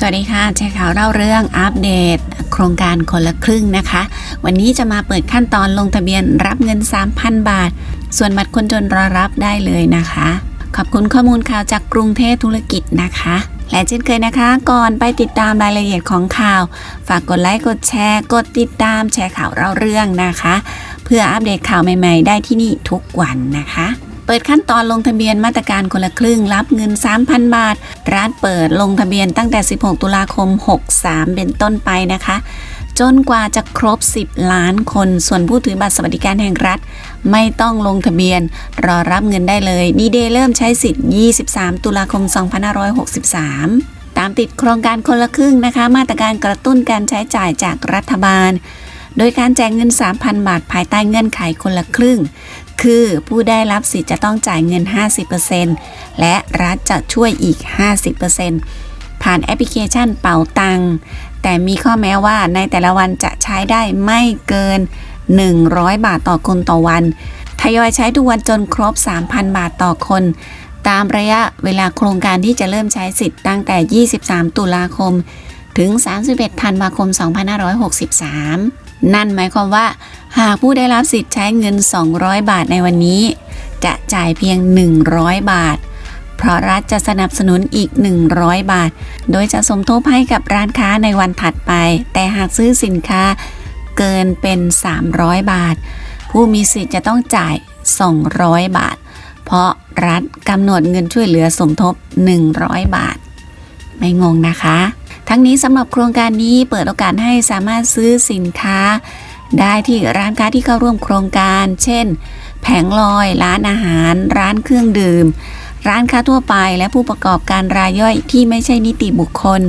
สวัสดีค่ะแชร์ข่าวเล่าเรื่องอัปเดต โครงการคนละครึ่งนะคะ วันนี้จะมาเปิดขั้นตอนลงทะเบียนรับเงิน 3,000 บาท ส่วนบัตรคนจนรอรับได้เลยนะคะ ขอบคุณข้อมูลข่าวจากกรุงเทพธุรกิจนะคะ และเช่นเคยนะคะ ก่อนไปติดตามรายละเอียดของข่าว ฝากกดไลค์กดแชร์กดติดตามแชร์ข่าวเล่าเรื่องนะคะ เพื่ออัปเดตข่าวใหม่ ๆ ได้ที่นี่ทุกวันนะคะ เปิดขั้นตอนลงทะเบียนมาตรการคนละครึ่งรับเงิน 3,000 บาท ร้านเปิดลงทะเบียนตั้งแต่ 16 ตุลาคม 63 เป็นต้นไปนะคะ จนกว่าจะครบ 10 ล้านคน ส่วนผู้ถือบัตรสวัสดิการแห่งรัฐ ไม่ต้องลงทะเบียน รอรับเงินได้เลย ดีเดย์เริ่มใช้สิทธิ์ 23 ตุลาคม 2563 ตามติดโครงการคนละครึ่งนะคะ มาตรการกระตุ้นการใช้จ่ายจากรัฐบาล โดยการแจกเงิน 3,000 บาทภายใต้เงื่อนไขคนละครึ่ง คือผู้ได้รับสิทธิ์จะต้องจ่ายเงิน 50%และรัฐจะช่วยอีก 50%ผ่านแอปพลิเคชันเป๋าตัง แต่มีข้อแม้ว่าในแต่ละวันจะใช้ได้ไม่เกิน 100 บาทต่อคนต่อวัน ทยอยใช้ทุกวันจนครบ 3,000 บาทต่อคน ตามระยะเวลาโครงการที่จะเริ่มใช้สิทธิ์ตั้งแต่ 23 ตุลาคม ถึง 31 ธันวาคม 2563 นั่นหมายความว่า หากผู้ได้รับสิทธิ์ใช้เงิน 200 บาทในวันนี้ จะจ่ายเพียง 100 บาท เพราะรัฐจะสนับสนุนอีก 100 บาท โดยจะสมทบให้กับร้านค้าในวันถัดไป แต่หากซื้อสินค้าเกินเป็น 300 บาท ผู้มีสิทธิ์จะต้องจ่าย 200 บาท เพราะรัฐกำหนดเงินช่วยเหลือสมทบ 100 บาท ไม่งงนะคะ ทั้งนี้สำหรับโครงการนี้เปิดโอกาสให้สามารถซื้อสินค้า ได้ที่ร้านค้าที่เข้าร่วมโครงการ เช่น แผงลอย ร้านอาหาร ร้านเครื่องดื่ม ร้านค้าทั่วไป และผู้ประกอบการรายย่อยที่ไม่ใช่นิติบุคคล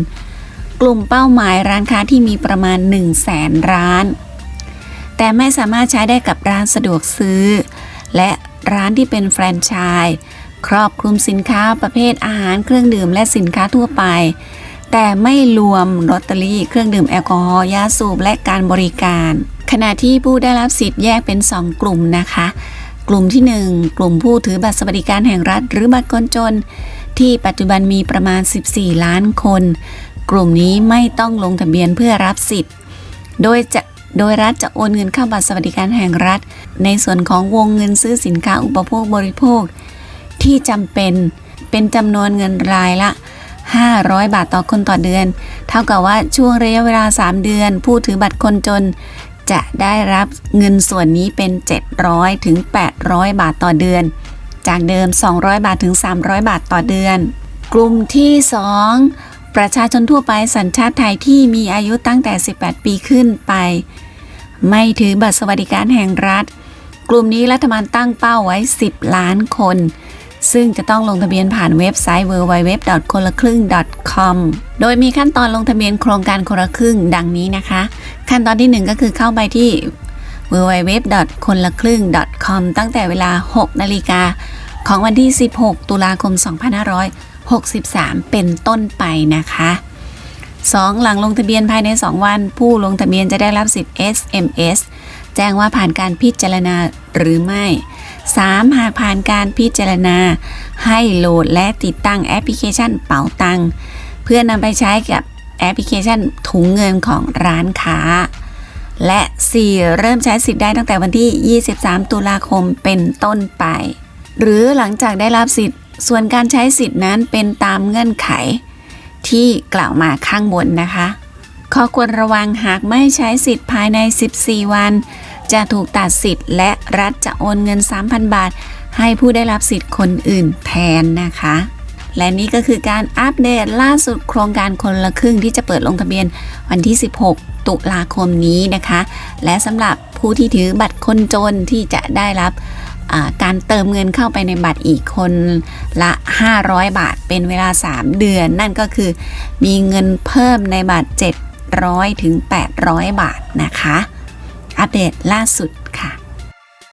กลุ่มเป้าหมายร้านค้าที่มีประมาณ 1 0 0 0 0แสนร้าน แต่ไม่สามารถใช้ได้กับร้านสะดวกซื้อ และร้านที่เป็นแฟรนไชส์ครอบคลุมสินค้าประเภทอาหารเครื่องดื่มและสินค้าทั่วไป แต่ไม่รวมลอตเตอรี่เครื่องดื่มแอลกอฮอล์ยาสูบและการบริการ ขณะที่ผู้ได้รับสิทธิ์แยกเป็น 2 กลุ่มนะคะ กลุ่มที่ 1 กลุ่มผู้ถือบัตรสวัสดิการแห่งรัฐ หรือบัตรคนจน ที่ปัจจุบันมีประมาณ 14 ล้านคน กลุ่มนี้ไม่ต้องลงทะเบียนเพื่อรับสิทธิ์ โดยจะโดยรัฐจะโอนเงินเข้าบัตรสวัสดิการแห่งรัฐ ในส่วนของวงเงินซื้อสินค้าอุปโภคบริโภค ที่จำเป็นเป็นจำนวนเงินรายละ 500 บาทต่อคนต่อเดือน เท่ากับว่าช่วงระยะเวลา 3 เดือน ผู้ถือบัตรคนจน จะได้รับเงินส่วนนี้เป็น 700ถึง800 บาทต่อเดือน จากเดิม 200 บาทถึง 300 บาทต่อเดือน กลุ่มที่ 2 ประชาชนทั่วไปสัญชาติไทยที่มีอายุตั้งแต่ 18 ปีขึ้นไป ไม่ถือบัตรสวัสดิการแห่งรัฐ กลุ่มนี้รัฐบาลตั้งเป้าไว้ 10 ล้านคน ซึ่งจะต้องลงทะเบียนผ่านเว็บไซต์ www. คนละครึ่ง .com โดยมีขั้นตอนลงทะเบียนโครงการคนละครึ่งดังนี้นะคะ ขั้นตอนที่ 1 ก็คือเข้าไปที่ www. คนละครึ่ง .com ตั้งแต่เวลา 6 นาฬิกาของวันที่ 16 ตุลาคม 2563 เป็นต้นไปนะคะ 2. หลังลงทะเบียนภายใน 2 วัน ผู้ลงทะเบียนจะได้รับสิทธิ์ SMS แจ้งว่าผ่านการพิจารณาหรือไม่ 3. หากผ่านการพิจารณา ให้โหลดและติดตั้งแอปพลิเคชันเป๋าตัง เพื่อนำไปใช้กับแอปพลิเคชันถุงเงินของร้านค้า และ 4. เริ่มใช้สิทธิ์ได้ตั้งแต่วันที่ 23 ตุลาคมเป็นต้นไป หรือหลังจากได้รับสิทธิ์ ส่วนการใช้สิทธิ์นั้นเป็นตามเงื่อนไข ที่กล่าวมาข้างบนนะคะ ข้อควรระวังหากไม่ใช้สิทธิ์ภายใน 14 วัน จะถูกตัดสิทธิ์ และรัฐจะโอนเงิน 3,000 บาท ให้ผู้ได้รับสิทธิ์คนอื่นแทนนะคะ และนี่ก็คือการอัปเดตล่าสุดโครงการคนละครึ่งที่จะเปิดลงทะเบียนวันที่ 16 ตุลาคมนี้นะคะ และสำหรับผู้ที่ถือบัตรคนจนที่จะได้รับการเติมเงินเข้าไปในบัตรอีกคนละ 500 บาทเป็นเวลา 3 เดือน นั่นก็คือมีเงินเพิ่มในบัตร 700 ถึง 800 บาทนะคะ อัปเดตล่าสุดค่ะ